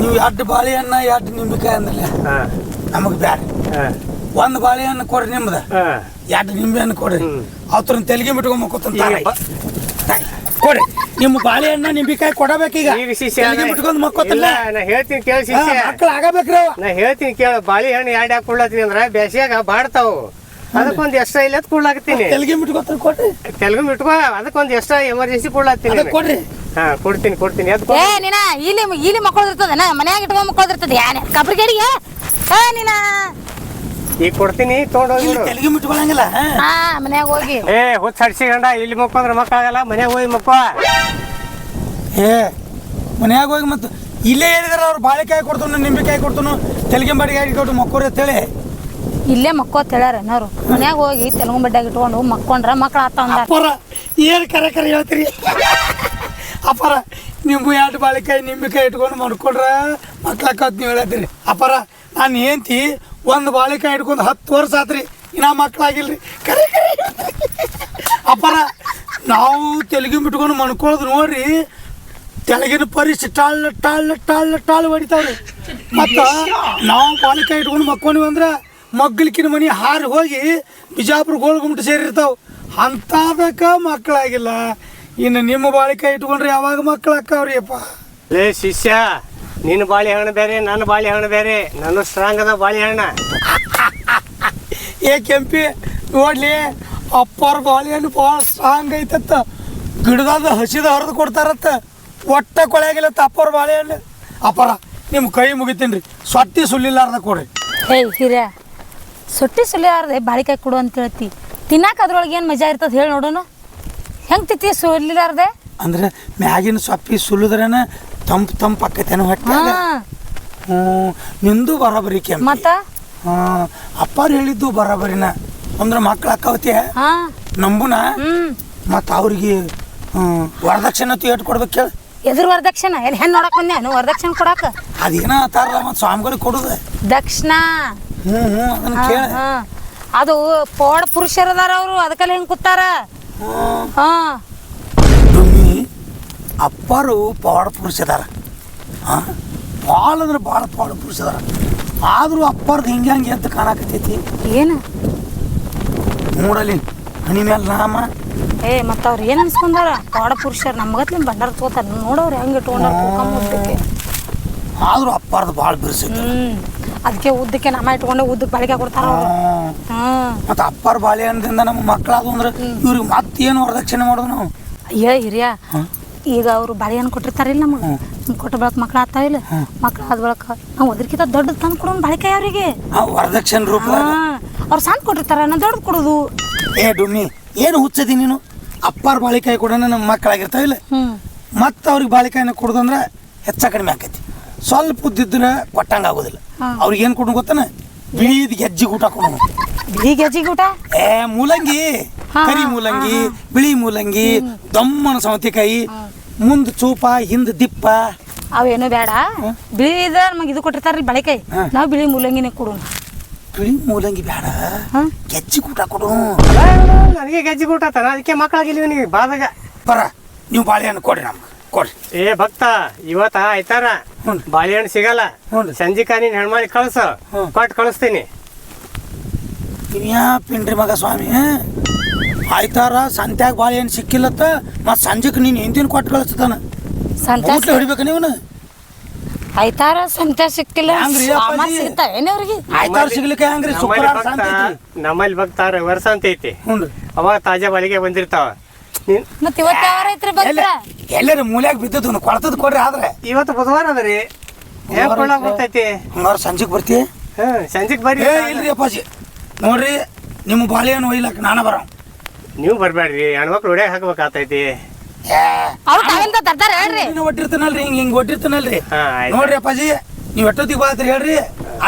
ನೀವು ಎರಡು ಬಾಳೆಹಣ್ಣ ಎರಡು ನಿಂಬೆಕಾಯಿ ಅಂದ್ರಲ್ಲ ಹಾ. ನಮಗೆ ಬ್ಯಾಡ. ಹಾ. ಒಂದು ಬಾಳೆಹಣ್ಣು ಕೊಡ್ರಿ ನಿಮ್ದ. ಎರಡು ನಿಂಬೆ ಹಣ್ಣು ಕೊಡ್ರಿ. ಅವ್ರ ತೆಲಿಗೆ ಬಿಟ್ಕೊಂಬ ಈಗ ಕೊಡ್ರಿ ನಿಮ್ಮ ಬಾಳೆಹಣ್ಣ ನಿಂಬಿಕಾಯಿ ಕೊಡಬೇಕೀಗ. ತೆಲಿಗೆ ಬಿಟ್ಕೊಂಡ್ ಇಲ್ಲ ಮಕ್ಕೋತಲ್ಲ? ನಾ ಹೇಳ್ತೀನಿ ಕೇಳ ಶಿಷ್ಯ. ಮಕ್ಳು ಆಗಬೇಕ್ರಿ ಅವ ನಾ ಹೇಳ್ತೀನಿ ಕೇಳ ಬಾಳೆಹಣ್ಣು ಎರಡು ಯಾಕೆ ಕೊಡ್ಲತ್ತೀನಿ ಅಂದ್ರೆ ಬೇಸಿಯಾಗ ಬಾಡ್ತಾವು. ಅದಕ್ಕೊಂದು ಎಕ್ಸ್ಟ್ರಾ ಇಲ್ಲ ಕೊಡ್ಲಾಕತ್ತೀನಿ ತೆಲುಗು ಬಿಟ್ಕೋತಾರ ಕೊಡ್ರಿ. ತೆಲುಗು ಬಿಟ್ಕೋ ಅದಕ್ಕೊಂದು ಎಕ್ಸ್ಟ್ರಾ ಎಮರ್ಜೆನ್ಸಿ ಕೊಡ್ಲಾತ್ತೀನಿ ಅದಕ್ಕೆ ಕೊಡ್ರಿ. ಹಾ ಕೊಡ್ತೀನಿ ಕೊಡ್ತೀನಿ ಅದು ಏ ನಿನ ಇಲ್ಲಿ ಇಲ್ಲಿ ಮಕ್ಕಳಿರ್ತದನ ಮನ್ಯಾಗ ಇಟ್ಕೊಂಡ್ ಮಕ್ಕಳಿರ್ತದ ಯಾನೆ? ಕಬ್ರಿಗೇಡಿಗೆ? ಏ ನೀನ ಈಗ ಕೊಡ್ತೀನಿ ತೊಗೊಂಡೋಗಿ ಇಲ್ಲಿ ತೆಲಿಗೆ ಬಿಟ್ಕೊಳಂಗಿಲ್ಲ ಹಾ. ಮನ್ಯಾಗ ಹೋಗಿ. ಏ ಹುಚ್ಚ ಹಡ್ಸಿಗಂಡ ಇಲ್ಲಿ ಮಕ್ಕೊಂದ್ರೆ ಮಕ್ಕಳಾಗಲ್ಲ ಮನ್ಯಾಗ ಹೋಗಿ ಮಕ್ಕ. ಏ ಮನ್ಯಾಗ ಹೋಗಿ ಮತ್ತೆ ಇಲ್ಲೇ ಹೇಳಿದಾರ ಅವ್ರು ಬಾಳೆಕಾಯಿ ಕೊಡ್ತಾನು ನಿಂಬೆಕಾಯಿ ಕೊಡ್ತಾನು ತೆಲಿಗೆ ಬಾಡಿಗೆ ಕೊಟ್ಟು ಮಕ್ಕೋರಿ ಅಂತೇಳಿ ಇಲ್ಲೇ ಮಕ್ಕೋ ಹೇಳ್ಯಾರ ಏನೋರು ಮನ್ಯಾಗ ಹೋಗಿ ತೆಲುಗು ಬಡ್ಡ್ಯಾಗ ಇಟ್ಕೊಂಡು ಮಕ್ಕೊಂಡ್ರ ಮಕ್ಳು ಆತ ಅಂದಾರ. ಅಪ್ಪರ ಏನು ಕರೆ ಕರೆ ಹೇಳ್ತೀರಿ? ಅಪ್ಪರ ನಿಂಬು ಎರಡು ಬಾಳೆಕಾಯಿ ನಿಂಬೆಕಾಯಿ ಇಟ್ಕೊಂಡು ಮಾಡ್ಕೊಂಡ್ರೆ ಮಕ್ಕಳ ಕತ್ ನೀವು ಹೇಳತ್ತೀರಿ ಅಪ್ಪರ ನಾನು ಏಂತಿ, ಒಂದು ಬಾಳೆಕಾಯಿ ಇಟ್ಕೊಂಡು ಹತ್ತು ವರ್ಷ ಆತ್ರಿ. ಇನ್ನ ಮಕ್ಳಾಗಿಲ್ರಿ. ಕರೆ ಕರೆ ಅಪ್ಪರ, ನಾವು ತೆಲುಗಿ ಬಿಟ್ಕೊಂಡು ಮಣ್ಕೊಳ್ಳೋದು ನೋಡ್ರಿ, ತೆಲಗಿನ ಪರಿಸಿ ಟಾಳ್ ಟಾಳ್ ಟಾಳ್ ಟಾಳ್ ಹೊಡಿತಾವ್ರಿ. ಮತ್ತು ನಾವು ಬಾಳಿಕಾಯಿ ಇಟ್ಕೊಂಡು ಮಕ್ಕೊಂಡ್ವಿ ಅಂದ್ರೆ ಮಗ್ಗಲಿಕ್ಕಿನ ಮನೆ ಹಾರಿ ಹೋಗಿ ಬಿಜಾಪುರ ಗೋಳ್ಗುಂಟು ಸೇರಿರ್ತಾವೆ. ಅಂಥದಕ್ಕೆ ಮಕ್ಕಳಾಗಿಲ್ಲ ಇನ್ನು ನಿಮ್ಮ ಬಾಳಿಕಾಯಿ ಇಟ್ಕೊಂಡ್ರೆ ಯಾವಾಗ ಮಕ್ಕಳಾಕ್ಕವ್ರಿ ಅಪ್ಪ? ಲೇ ಶಿಷ್ಯ ನಿನ್ನ ಬಾಳೆಹಣ್ಣು ಬೇರೆ ನನ್ನ ಬಾಳೆಹಣ್ಣು ಬೇರೆ ನನ್ನ ಸ್ಟ್ರಾಂಗ್ ಅದ ಬಾಳೆಹಣ್ಣ ಏ ಕೆಂಪಿ ನೋಡ್ಲಿ ಅಪ್ಪರ ಬಾಳೆಹಣ್ಣು ಭಾಳ ಸ್ಟ್ರಾಂಗ್ ಐತತ್ತ ಗಿಡದಾಗ ಹಸಿದ ಹರಿದು ಕೊಡ್ತಾರತ್ತ ಒಟ್ಟ ಕೊಳೆಯಾಗಿಲ್ಲತ್ತ ಅಪ್ಪರ ಬಾಳೆಹಣ್ಣು ಅಪ್ಪರ ನಿಮ್ಮ ಕೈ ಮುಗಿತೀನಿ ರೀ. ಸೊಟ್ಟಿ ಸುಲ್ಲಿಲ್ಲಾರ್ದ ಕೊಡ್ರಿ. ಏಯ್ ಹಿರಿಯ ಸೊಟ್ಟಿ ಸುಲಿಯಾರ್ದೆ ಬಾಳಿಕಾಯಿ ಕೊಡು ಅಂತ ಹೇಳ್ತಿ. ತಿನ್ನಾಕ ಅದ್ರೊಳಗೆ ಏನು ಮಜಾ ಇರ್ತದ ಹೇಳಿ ನೋಡೋಣ ಹೆಂಗೆ ತಿತ್ತಿ ಸುಲಿಲಾರ್ದೆ? ಅಂದ್ರೆ ಮ್ಯಾಗಿನ ಸೊಪ್ಪಿ ಸುಲಿದ್ರನ ತಂಪು ತಂಪು ಆಕೈತೇನೋ ಹೊಟ್ಟೆ ಹ್ಞೂ ನಿಂದು ಬರೋಬರಿ ಮತ್ತ? ಹಾಂ ಅಪ್ಪಾರು ಹೇಳಿದ್ದು ಬರೋಬರಿನ ಅಂದ್ರೆ ಮಕ್ಳು ಅಕ್ಕವತಿ ನಂಬುನ? ಮತ್ತೆ ಅವ್ರಿಗೆ ವರದಕ್ಷಿಣೆ ಏಟ್ ಕೊಡ್ಬೇಕು ಹೇಳಿ ಎದುರು ವರದಕ್ಷಿಣ? ಎಲ್ಲಿ ಹೆಣ್ಣು ನೋಡಕ್ ಬಂದ್ಯಾನು ವರದಕ್ಷಿಣೆ ಕೊಡಕ? ಅದೇನ ಅಂತಾರಲ್ಲ ಮತ್ತು ಸ್ವಾಮಿಗಳಿಗೆ ಕೊಡುದು? ದಕ್ಷಿಣ. ಹ್ಞೂ ಹ್ಞೂ ಅದನ್ನ ಕೇಳ. ಹಾ. ಅದು ಪೋಡ ಪುರುಷರದಾರ ಅವರು ಅದಕ್ಕೆಲ್ಲ ಹೆಂಗ್ ಕೂತಾರ? ಹಾ. ಅಪ್ಪರು ಪವಾಡ ಪುರುಷದಾರ. ಹಾಂ ಭಾಳ ಅಂದ್ರೆ ಭಾಳ ಪವಾಡ ಪುರುಷ ಅದಾರ ಆದರೂ ಅಪ್ಪರ್ದು ಹಿಂಗೆ ಹಂಗೆ ಅಂತ ಕಾಣಕತ್ತೈತಿ. ಏನು? ನೋಡಲಿ ಹನಿ ಮೇಲೆ ರಾಮ. ಏ ಮತ್ತ ಅವ್ರು ಏನ್ ಅನ್ಸ್ಕೊಂಡಾರ? ಪೋಡ ಪುರುಷರು ನಮ್ಗತ್ಲಿ ಬಂಡಾರ ತಗೋತಾರ. ನೋಡವ್ರ ಹೆಂಗ್ ಇಟ್ಕೊಂಡಾರ ಮುಟ್ಟಕ್ಕೆ ಆದರೂ ಅಪ್ಪಾರ್ದು ಭಾಳ ಬಿರ್ಸೈತಿ ಅದಕ್ಕೆ ಉದ್ದಕ್ಕೆ ನಮ್ಮ ಇಟ್ಕೊಂಡೆ ಉದ್ದಕ್ಕೆ ಬಾಳಿಕೆ ಕೊಡ್ತಾರ ಮತ್ತೆ ಅಪ್ಪಾರ ಅಪ್ಪಾರ ಬಾಳೆಹಣ್ಣದಿಂದ ನಮ್ಮ ಮಕ್ಕಳಾದ್ರು ಅಂದ್ರೆ ಇವ್ರಿಗೆ ಮತ್ತೇನು ವರದಕ್ಷಿಣೆ ಮಾಡೋದು ನಾವು? ಅಯ್ಯ ಹಿರಿಯ ಈಗ ಅವರು ಬಾಳೆಹಣ್ಣು ಕೊಟ್ಟಿರ್ತಾರಿಲ್ಲ ನಮಗೆ? ಕೊಟ್ಟ ಬಳಕ ಮಕ್ಳು ಆಗ್ತಾವ ಇಲ್ಲ? ಮಕ್ಳು ಆದ ಬಳಕ ನಾವು ಅದ್ರಕ್ಕಿಂತ ದೊಡ್ಡದು ತಂದು ಕೊಡೋನು ಬಾಳಿಕೆ ಅವರಿಗೆ. ವರದಕ್ಷಿಣ ಹಾ ಅವ್ರು ಸಣ್ಣ ಕೊಟ್ಟಿರ್ತಾರ ನಾನು ದೊಡ್ಡದು ಕೊಡೋದು. ಏ ಡುಮ್ಮಿ ಏನು ಹುಚ್ಚದಿ ನೀನು? ಅಪ್ಪಾರ ಬಾಳಿಕಾಯಿ ಕೂಡ ನಮ್ಮ ಮಕ್ಕಳಾಗಿರ್ತಾವಿಲ್ಲ ಮತ್ತೆ ಮತ್ತು ಅವ್ರಿಗೆ ಬಾಳಿಕಾಯಿನ ಕೊಡೋದಂದ್ರೆ ಹೆಚ್ಚ ಕಡಿಮೆ ಆಕೈತಿ. ಸ್ವಲ್ಪ ಉದ್ದಿದ್ರೆ ಕೊಟ್ಟಂಗ ಆಗೋದಿಲ್ಲ. ಅವ್ರಿಗೆ ಏನು ಕೊಡೋ ಗೊತ್ತಾನ? ಬಿಳಿದ ಗೆಜ್ಜಿಗೆ ಊಟ ಕೊಡು ಬಿಳಿ ಗೆಜ್ಜಿಗೆ ಊಟ? ಏ ಮೂಲಂಗಿ. ಕರಿ ಮೂಲಂಗಿ ಬಿಳಿ ಮೂಲಂಗಿ ದಮ್ಮನ ಸೌತೆಕಾಯಿ ಮುಂದ್ ಚೂಪ ಹಿಂದ್ ದಿಪ್ಪ. ಅವೇನು ಬೇಡ. ಬಿಳಿ ಇದ ನಮಗೆ ಇದು ಕೊಟ್ಟಿರ್ತಾರ್ರಿ ಬಾಳಿಕಾಯಿ ನಾವು ಬಿಳಿ ಮೂಲಂಗಿನೇ ಕೊಡೋಣ. ಬಿಳಿ ಮೂಲಂಗಿ ಬೇಡ. ಗೆಜ್ಜಿ ಕೂಟ ಕೊಡು. ನನಗೆ ಕೂಟ ತರ ಅದಕ್ಕೆ ಮಕ್ಕಳಾಗಿಲ್ಲ ನೀವು? ಬಾದಾಗ. ಬರ ನೀವು ಬಾಳೆಹಣ್ಣು ಕೊಡ್ರಿ ನಮ್ಗೆ. ಕೊಡ್ರಿ. ಏ ಭಕ್ತ ಇವತ್ತ ಆಯ್ತಾರ. ಬಾಳೆಹಣ್ಣು ಸಿಗಲ್ಲ. ಸಂಜೆ ಸಂಜಿಕ ನೀನ್ ಹೆಣ್ಮಾಡಿ ಕಳ್ಸು. ಹ್ಞೂ. ಕೊಟ್ಟು ಕಳಿಸ್ತೀನಿ. ಇನ್ಯಾ ಪಿಂಡ್ರಿ ಮಗ ಸ್ವಾಮಿ ಆಯ್ತಾರ ಸಂತ್ಯಾಗ ಬಾಳೆಹಣ್ಣು ಸಿಕ್ಕಿಲ್ಲತ್ತ ಮತ್ತು ಸಂಜೆಗೆ ನೀನು ಹಿಂದಿನ ಕೊಟ್ಟು ಕಳಿಸ್ತಾನ ಸಂತೆ ಊಟ ಹೊಡಿಬೇಕು ನೀವನು ಆಯ್ತಾರ ಸಂತೆ ಸಿಕ್ಕಿಲ್ಲ. ಹೆಂಗ್ರಿ ಸಾಮಾನ್ ಅಪ್ಪಾಜಿ? ಸಿಗ್ತಾವೇನು ಅವ್ರಿಗೆ? ಆಯ್ತಾರ ಸಿಗ್ಲಿಕ್ಕೆ ಹಂಗ್ರಿ? ನಮ್ಮಲ್ಲಿ ಶುಕ್ರವಾರ ಭಕ್ತ ಸಂತೆ ಐತಿ ನಮ್ಮಲ್ಲಿ ಭಕ್ತ ವರ್ಷ ಅಂತ ಐತಿ. ಹ್ಞೂ ಅವಾಗ ತಾಜಾ ಬಾಲಿಗೆ ಬಂದಿರ್ತಾವ. ನೀನ್ ಮತ್ ಇವತ್ತು ಐತ್ರಿ ಬಂದ್ರ ಎಲ್ಲರೂ ಮೂಲ್ಯಾಗ ಬಿದ್ದದ್ದು ಕೊಳ್ತದ್ ಕೊಡ್ರಿ ಆದ್ರೆ. ಇವತ್ತು ಬುಧವಾರ ಅದರಿ ಹೆಂಗ್ ಕೊಳ್ಳಾಕ ಬರ್ತೈತಿ? ಹಂಗಾರ ಸಂಜೆಗೆ ಬರ್ತಿ? ಹ್ಮ್ ಸಂಜಿಗ್ ಬರ್ರಿ ಏ ಇಲ್ರಿ ಅಪ್ಪಾಜಿ. ನೋಡ್ರಿ ನಿಮ್ಮ ಬಾಳೆಹಣ್ಣು ಒಯ್ಲಕ್ ನಾನ ಬರೋ. ನೀವು ಬರ್ಬೇಡ್ರಿ ಹೆಣ್ಮಕ್ಳು ಹೊಡ್ಯಾಗ ಹಾಕ್ಬೇಕಾಗ್ತೈತಿ ಅವ್ರು ತಾವಿಂದ ತರ್ತಾರ ಹೇಳ್ರಿ. ನೀನು ಒಟ್ಟಿರ್ತಾನಲ್ರಿ ಹಿಂಗ್ ಹಿಂಗ್ ಒಟ್ಟಿರ್ತಾನಲ್ರಿ. ಹಾ ಆಯ್ತು. ನೋಡ್ರಿ ಅಪ್ಪಾಜಿ ನೀವ್ ಎಷ್ಟೊತ್ತಿಗೆ ಬಾತ್ರಿ ಹೇಳ್ರಿ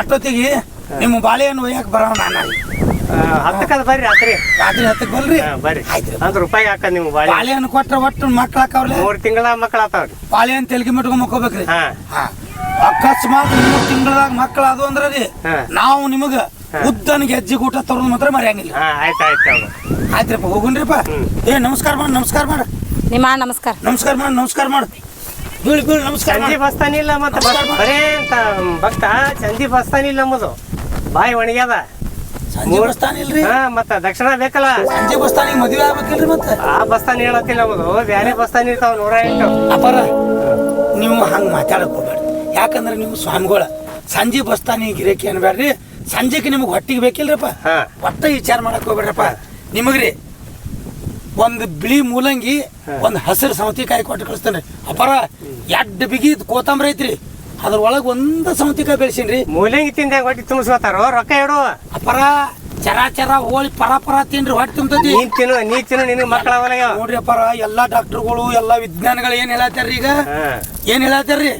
ಅಷ್ಟೊತ್ತಿಗೆ ನಿಮ್ಮ ಬಾಳೆಹಣ್ಣು ಒಯ್ಯಾಕ ಬರೋಣ ನಾನು. ಹತ್ತಕ್ಕದ ಬರ್ರಿ ರಾತ್ರಿ. ರಾತ್ರಿ ಹತ್ತಕ್ಕೆ ಬಲ್ರಿ ಹಾ, ಬರ್ರಿ. ಆಯ್ತ್ರಿ. ಒಂದ್ ರೂಪಾಯಿ ಹಾಕ ನೀವು ಬಾಳೆ. ಬಾಳೆಹಣ್ಣು ಕೊಟ್ರ ಒಟ್ಟು ಮಕ್ಳು ಹಾಕವ್ರಲ್ಲ? ಮೂರ್ ತಿಂಗಳ ಮಕ್ಕಳು ಆತಾವ್ರಿ. ಬಾಳೆಹಣ್ಣು ತೆಲ್ಗಿ ಮಿಟ್ಕೊಂಡ್ ಮಕ್ಕೋಬೇಕ್ರಿ. ಹಾ. ಹಾ. ಅಕಸ್ಮಾತ್ ಮೂರು ತಿಂಗಳದಾಗ ಮಕ್ಕಳು ಅದು ಅಂದ್ರೆ ರೀ ಹಾ. ನಾವು ನಿಮಗ ಉದ್ದನಿಗೆ ಹೆಜ್ಜೆ ಊಟ ತರೋದು ಮಾತ್ರ ಮರ್ಯಾಂಗಿಲ್ಲ ಹಾ ಆಯ್ತು ಆಯ್ತು ಅವ್ರು ಆಯ್ತ್ರಪ್ಪ ಹೋಗುನ್ರಿಪ್ಪ ಏ ನಮಸ್ಕಾರ ಮಾಡಿ ನಮಸ್ಕಾರ ಮಾಡ. ನಿಮ್ಮ ನಮಸ್ಕಾರ. ನಮಸ್ಕಾರ ಮಾಡಿ ನಮಸ್ಕಾರ ಮಾಡು. ಬೀಳ್ ಬೀಳ್ ನಮಸ್ಕಾರ ಸಂಜೆ ಮಾಡಿ. ಬಸ್ತಾನಿಲ್ಲ ಮತ್ತೆ ಬರೇ ಅಂತ ಭಕ್ತ ಚಂದಿ ಬಸ್ತಾನಿಲ್ಲ ನಮ್ಮದು. ಬಾಯಿ ಒಣಗ್ಯದ. ಸಂಜೆ ಬಸ್ತಾನ ಇಲ್ರಿ? ಹಾ ಮತ್ತ ದಕ್ಷಿಣ ಬೇಕಲ್ಲ? ಸಂಜೆ ಬಸ್ತಾನಿಗೆ ಮದುವೆ ಆಗ್ಬೇಕಿಲ್ರಿ ಮತ್ತೆ? ಆ ಬಸ್ತಾನಿ ಹೇಳತ್ತಿಲ್ಲ ನಮ್ಮದು. ಬ್ಯಾರೆ ಬಸ್ತಾನಿ ಇರ್ತಾವ ನೂರ ಎಂಟು. ಅಪಾರ ನೀವು ಹಂಗೆ ಮಾತಾಡಕ್ ಹೋಗ್ಬೇಡ್ರಿ. ಯಾಕಂದ್ರೆ ನೀವು ಸ್ವಾಮಿಗಳ ಸಂಜೆ ಬಸ್ತಾನಿ ಗಿರೇಕಿ ಅನ್ಬೇಡ್ರಿ ಸಂಜೆಗೆ ನಿಮಗೆ ಹೊಟ್ಟಿಗೆ ಬೇಕಿಲ್ರಪ್ಪ ಒಟ್ಟ ವಿಚಾರ ಮಾಡಕ್ ಹೋಗ್ಬೇಡ್ರಪ್ಪ. ನಿಮಗ್ರಿ ಒಂದು ಬಿಳಿ ಮೂಲಂಗಿ ಒಂದು ಹಸಿರು ಸೌತಿಕಾಯಿ ಕೊಟ್ಟು ಕಳಿಸ್ತಾನೆ. ಅಪರ ಎಡ್ ಬಿಗಿ ಕೋತಂಬರಿ ಐತ್ರಿ. ಅದ್ರ ಒಳಗೆ ಒಂದು ಸೌತಿಕಾಯಿ ಬೆಳೆಸಿನ್ರಿ. ಮೂಲಂಗಿ ತಿಂದ ಹೊಟ್ಟಿ ತುಂಬಿಸ್ಕೋತಾರೋ? ರೊಕ್ಕ ಇಡು ಅಪಾರ ಚರ ಚರ ಹೋಳಿ ಪರ ಪರ ತಿನ್ರಿ ಹೊಟ್ಟೆ ತುಂಬತೈತಿ. ನೀನ್ ತಿನ್ನು ನೀ ತಿನ್ನು ನಿನ್ನ ಮಕ್ಕಳ ನೋಡ್ರಿ ಅಪ್ಪಾರ ಎಲ್ಲಾ ಡಾಕ್ಟರ್ಗಳು ಎಲ್ಲಾ ವಿಜ್ಞಾನಿಗಳು ಏನ್ ಹೇಳತ್ತಾರ್ರಿ ಈಗ? ಏನ್ ಹೇಳತ್ತಾರ್ರಿ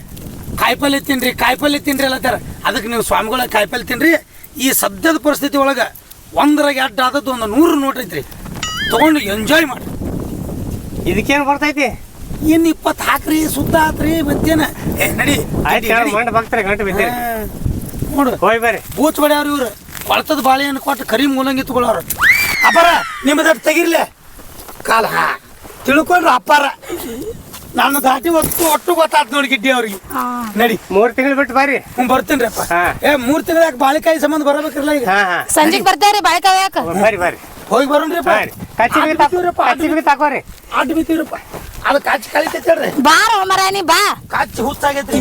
ಕಾಯಿಪಲ್ಲೆ ತಿನ್ರಿ ಕಾಯಿಪಲ್ಲೆ ತಿನ್ರಿ ಹೇಳತ್ತಾರ ಅದಕ್ಕೆ ನೀವು ಸ್ವಾಮಿಗಳ ಕಾಯಿಪಲ್ಲೆ ತಿನ್ರಿ. ಈ ಸದ್ಯದ ಪರಿಸ್ಥಿತಿ ಒಳಗೆ ಒಂದರಾಗ ಎಡ್ ಆದದ್ದು ಒಂದು ನೂರು ನೋಟ್ ಐತ್ರಿ. ತೊಗೊಂಡು ಎಂಜಾಯ್ ಮಾಡಿ. ಇದಕ್ಕೇನು ಬರ್ತೈತಿ? ಏನು ಇಪ್ಪತ್ತು ಹಾಕ್ರಿ ಸುದ್ದ ಆತ್ರಿ ಮತ್ತೇನ ಏ ನಡಿ ಆಯ್ತು ಭಕ್ತರೆ ಗಂಟು. ನೋಡು. ಹೋಯ್ ಬರ್ರಿ. ಬೂತ್ ಬಡ್ಯಾವ್ರಿ ಇವ್ರು ಕೊಳತದ ಬಾಳೆಹಣ್ಣು ಕೊಟ್ಟು ಕರಿ ಮೂಲಂಗಿ ತಗೊಳ್ಳೋರು ಅಪ್ಪಾರ ನಿಮ್ಮದ ತೆಗಿರ್ಲೆ? ಕಾಲ ಹಾ ತಿಳ್ಕೊಂಡ್ರು ಅಪ್ಪಾರ. ನನ್ನ ದಾಟಿ ಒಟ್ಟು ಒಟ್ಟು ಗೊತ್ತಾತ್ ನೋಡಿ ಗಿಡ್ಡಿ ಅವ್ರಿಗೆ. ನಡಿ. ಮೂರ್ ತಿಂಗಳು ಬಿಟ್ಟು ಬಾರಿ. ಹ್ಮ್ ಬರ್ತೀನ್ರಪ್ಪ ಏ ಮೂರ್ ತಿಂಗಳಾಗ ಬಾಳಿಕಾಯಿ ಸಂಬಂಧ ಬರಬೇಕಿರ್ಲ ಈಗ? ಸಂಜೆಗೆ ಬರ್ತಾರ್ರಿ ಬಾಳಿಕಾಯಿ ಯಾಕ? ಬರ್ರಿ ಬರ್ರಿ ಹೋಗಿ ಬರೋನ್ರಿ ಬಾರಿ. ಕಚ್ಚಿ ಬಿಗಿ ತಾಕೋ ಕಚ್ಚಿ ಬಿಗಿ ತಾಕೋರಿ ಅಡ್ಡ ಬಿತ್ತೀವ್ರಪ್ಪ. ಅದು ಕಚ್ಚಿ ಕಳಿತೈತೆ ಹೇಳ್ರಿ. ಬಾರ ಮರ ನೀ ಬಾ. ಕಾಚಿ ಹುಚ್ಚಾಗೈತ್ರಿ